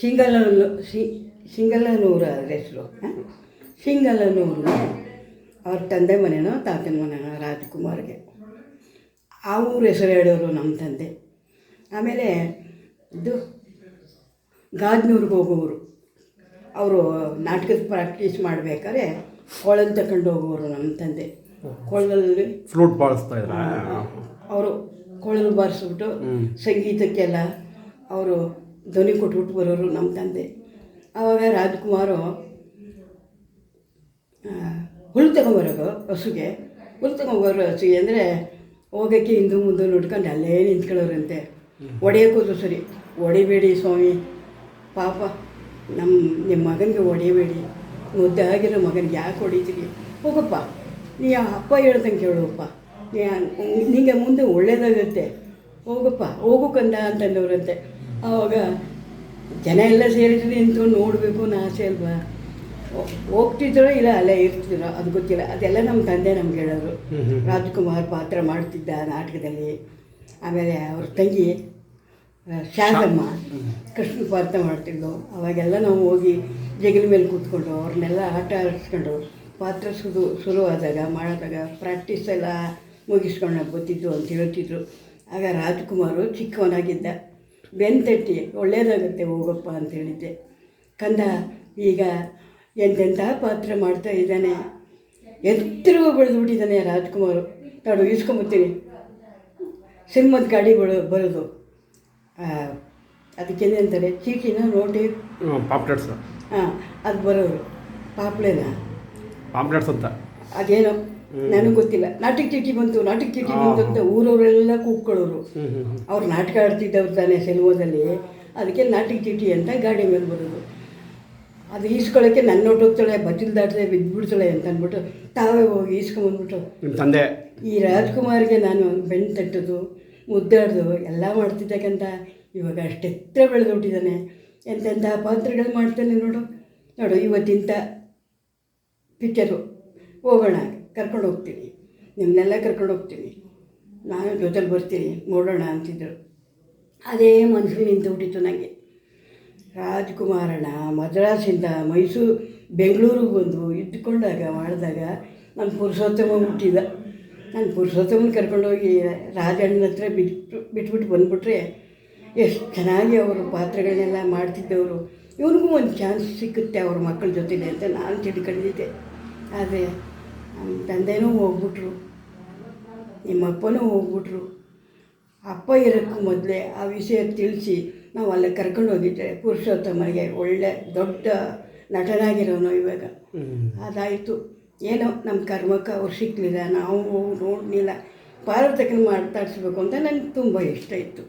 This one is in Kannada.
ಸಿಂಗಲೂರು ಸಿ ಸಿಂಗಲನೂರು ಅದ್ರ ಹೆಸರು ಸಿಂಗಲನೂರು ಅವ್ರ ತಂದೆ ಮನೆಯೋ ತಾತನ ಮನೆಯೋ ರಾಜ್ಕುಮಾರ್ಗೆ. ಆ ಊರ ಹೆಸರು ಹೇಳೋರು ನಮ್ಮ ತಂದೆ. ಆಮೇಲೆ ಇದು ಗಾದ್ನೂರಿಗೆ ಹೋಗೋರು. ಅವರು ನಾಟಕದ ಪ್ರಾಕ್ಟೀಸ್ ಮಾಡಬೇಕಾದ್ರೆ ಕೊಳಲ್ ತಗೊಂಡು ಹೋಗೋರು ನಮ್ಮ ತಂದೆ. ಕೊಳಲಲ್ಲಿ ಫ್ಲೂಟ್ ಬಾರಿಸ್ತಾ ಇದ್ರು? ಅವರು ಕೊಳಲು ಬಾರಿಸ್ಬಿಟ್ಟು ಸಂಗೀತಕ್ಕೆಲ್ಲ ಅವರು ಧ್ವನಿ ಕೊಟ್ಬಿಟ್ಟು ಬರೋರು ನಮ್ಮ ತಂದೆ. ಆವಾಗ ರಾಜ್ಕುಮಾರು ಹುಳು ತಗೊಂಬರೋದು ಹಸುಗೆ. ಹುಲ್ಲು ತಗೊಂಬರೋ ಹಸುಗೆ ಅಂದರೆ ಹೋಗೋಕ್ಕೆ ಹಿಂದೆ ಮುಂದೆ ನೋಡ್ಕೊಂಡು ಅಲ್ಲೇ ನಿಂತ್ಕೊಳ್ಳೋರಂತೆ. ಹೊಡೆಯೋಕೋದು ಸರಿ. ಹೊಡಿಬೇಡಿ ಸ್ವಾಮಿ. ಪಾಪ ನಮ್ಮ ನಿಮ್ಮ ಮಗನಿಗೆ ಹೊಡಿಬೇಡಿ ಮುದ್ದಾಗಿರೋ ಮಗನಿಗೆ ಯಾಕೆ ಹೊಡಿತೀರಿ? ಹೋಗಪ್ಪ. ನೀ ಅಪ್ಪ ಹೇಳ್ದಂಗೆ ಕೇಳುವಪ್ಪ ನೀ ನಿಂಗೆ ಮುಂದೆ ಒಳ್ಳೇದಾಗುತ್ತೆ. ಹೋಗಪ್ಪ. ಹೋಗು ಕಂದ ಅಂತಂದವ್ರಂತೆ. ಆವಾಗ ಜನ ಎಲ್ಲ ಸೇರಿದ್ರು ನಿಂತು ನೋಡಬೇಕು ಅನ್ನೋ ಆಸೆ ಅಲ್ವಾ? ಹೋಗ್ತಿದ್ರೋ ಇಲ್ಲ ಅಲ್ಲೇ ಇರ್ತಿದ್ರು ಅದು ಗೊತ್ತಿಲ್ಲ. ಅದೆಲ್ಲ ನಮ್ಮ ತಂದೆ ನಮ್ಗೆ ಹೇಳೋರು. ರಾಜ್ಕುಮಾರ್ ಪಾತ್ರ ಮಾಡ್ತಿದ್ದ ನಾಟಕದಲ್ಲಿ. ಆಮೇಲೆ ಅವ್ರ ತಂಗಿ ಶಾಂತಮ್ಮ ಕೃಷ್ಣ ಪಾತ್ರ ಮಾಡ್ತಿದ್ಲು. ಅವಾಗೆಲ್ಲ ನಾವು ಹೋಗಿ ಜಗಲ ಮೇಲೆ ಕೂತ್ಕೊಂಡು ಅವ್ರನ್ನೆಲ್ಲ ಆಟ ಆಡಿಸ್ಕೊಂಡು ಪಾತ್ರ ಶುರು ಶುರುವಾದಾಗ ಮಾಡಿದಾಗ ಪ್ರಾಕ್ಟೀಸ್ ಎಲ್ಲ ಮುಗಿಸ್ಕೊಂಡು ಗೊತ್ತಿದ್ದು ಅಂತ ಹೇಳ್ತಿದ್ರು. ಆಗ ರಾಜ್ಕುಮಾರು ಚಿಕ್ಕವನಾಗಿದ್ದ. ಬೆನ್ತಟ್ಟಿ ಒಳ್ಳೆಯದಾಗುತ್ತೆ ಹೋಗಪ್ಪ ಅಂತ ಹೇಳಿದ್ದೆ. ಕಂದ ಈಗ ಎಂತೆಂಥ ಪಾತ್ರ ಮಾಡ್ತಾ ಇದ್ದಾನೆ? ಎತ್ತಿರುವ ಬೆಳೆದು ಬಿಟ್ಟಿದ್ದಾನೆ ರಾಜ್ಕುಮಾರ್. ತಾಡು ಇಸ್ಕೊಂಬತ್ತೀನಿ. ಸಿನಿಮಾದ ಗಾಡಿ ಬರೋ ಬರೋದು. ಅದಕ್ಕೆ ಅದಕ್ಕೇನೆ ಅಂತಾರೆ ಚೀಟಿನ ನೋಟಿ ಪಾಪ್ಲೆಟ್ಸ್. ಹಾಂ ಅದು ಬರೋದು. ಪಾಪ್ಲೆನಾ? ಪಾಪ್ಲೆಟ್ಸ್ ಅಂತ. ಅದೇನೋ? ನನಗೆ ಗೊತ್ತಿಲ್ಲ. ನಾಟಕ ಚೀಟಿ ಬಂತು ನಾಟಕ ಚೀಟಿ ಬಂತು ಅಂತ ಊರವರೆಲ್ಲ ಕೂಗ್ಕೊಳ್ಳೋರು ಅವ್ರು ನಾಟಕ ಆಡ್ತಿದ್ದವ್ರು ತಾನೇ ಸಿನಿಮಾದಲ್ಲಿ ಅದಕ್ಕೆ ನಾಟಕ ಚೀಟಿ ಅಂತ ಗಾಡಿ ಮೇಲೆ ಬರೋದು. ಅದು ಈಸ್ಕೊಳ್ಳೋಕ್ಕೆ ನನ್ನ ಹೊಟ್ಟೋಗ್ತಾಳೆ ಬಚ್ಚಲು ದಾಟದೆ ಬಿದ್ದುಬಿಡ್ತಾಳೆ ಅಂತ ಅಂದ್ಬಿಟ್ಟು ತಾವೇ ಹೋಗಿ ಈಸ್ಕೊಂಬಂದ್ಬಿಟ್ಟು. ತಂದೆ. ಈ ರಾಜ್ಕುಮಾರ್ಗೆ ನಾನು ಬೆನ್ನು ತಟ್ಟೋದು ಮುದ್ದಾಡ್ದು ಎಲ್ಲ ಮಾಡ್ತಿದ್ದಕ್ಕಂತ ಇವಾಗ ಅಷ್ಟೆತ್ರ ಬೆಳೆದು ಬಿಟ್ಟಿದ್ದಾನೆ ಎಂತೆಂಥ ಪಾತ್ರಗಳು ಮಾಡ್ತಾನೆ ನೋಡು. ನೋಡು ಇವತ್ತಿಂತ ಪಿಕ್ಚರು ಹೋಗೋಣ. ಕರ್ಕೊಂಡು ಹೋಗ್ತೀನಿ. ನಿಮ್ಮನ್ನೆಲ್ಲ ಕರ್ಕೊಂಡು ಹೋಗ್ತೀನಿ. ನಾನು ಜೊತೆಲಿ ಬರ್ತೀನಿ, ನೋಡೋಣ ಅಂತಿದ್ದರು ಅದೇ ಮನಸ್ಸು ನಿಂತು ಬಿಟ್ಟಿತ್ತು ನನಗೆ ರಾಜ್ಕುಮಾರಣ್ಣ ಮದ್ರಾಸಿಂದ ಮೈಸೂರು, ಬೆಂಗಳೂರಿಗೆ ಬಂದು ಇದ್ದುಕೊಂಡಾಗ ಮಾಡಿದಾಗ ನನ್ನ ಪುರುಷೋತ್ತಮ ಹುಟ್ಟಿದ. ನಾನು ಪುರುಷೋತ್ತಮನ ಕರ್ಕೊಂಡೋಗಿ ರಾಜಣ್ಣನ ಹತ್ರ ಬಿಟ್ಟು, ಬಿಟ್ಬಿಟ್ಟು ಬಂದುಬಿಟ್ರೆ ಎಷ್ಟು ಚೆನ್ನಾಗಿ ಅವರು ಪಾತ್ರಗಳನ್ನೆಲ್ಲ ಮಾಡ್ತಿದ್ದವರು. ಇವ್ರಿಗೂ ಒಂದು ಚಾನ್ಸ್ ಸಿಕ್ಕುತ್ತೆ ಅವ್ರ ಮಕ್ಕಳ ಜೊತೆಲಿ ಅಂತ ನಾನು ತಿಳ್ಕೊಂಡಿದ್ದೆ. ಆದರೆ ನಮ್ಮ ತಂದೆನೂ ಹೋಗ್ಬಿಟ್ರು. ನಿಮ್ಮ ಅಪ್ಪನೂ ಹೋಗ್ಬಿಟ್ರು. ಅಪ್ಪ ಇರೋಕ್ಕೂ ಮೊದಲೇ ಆ ವಿಷಯ ತಿಳಿಸಿ ನಾವು ಅಲ್ಲಿ ಕರ್ಕೊಂಡು ಹೋಗಿದ್ದೆ ಪುರುಷೋತ್ತಮನಿಗೆ ಒಳ್ಳೆ ದೊಡ್ಡ ನಟನಾಗಿರೋನು ಇವಾಗ. ಅದಾಯಿತು. ಏನೋ ನಮ್ಮ ಕರ್ಮಕ್ಕ ಅವ್ರು ಸಿಕ್ಕಲಿಲ್ಲ ನಾವು ನೋಡಲಿಲ್ಲ. ಪಾರತಕನ ಮಾತಾಡಿಸ್ಬೇಕು ಅಂತ ನನಗೆ ತುಂಬ ಇಷ್ಟ ಇತ್ತು.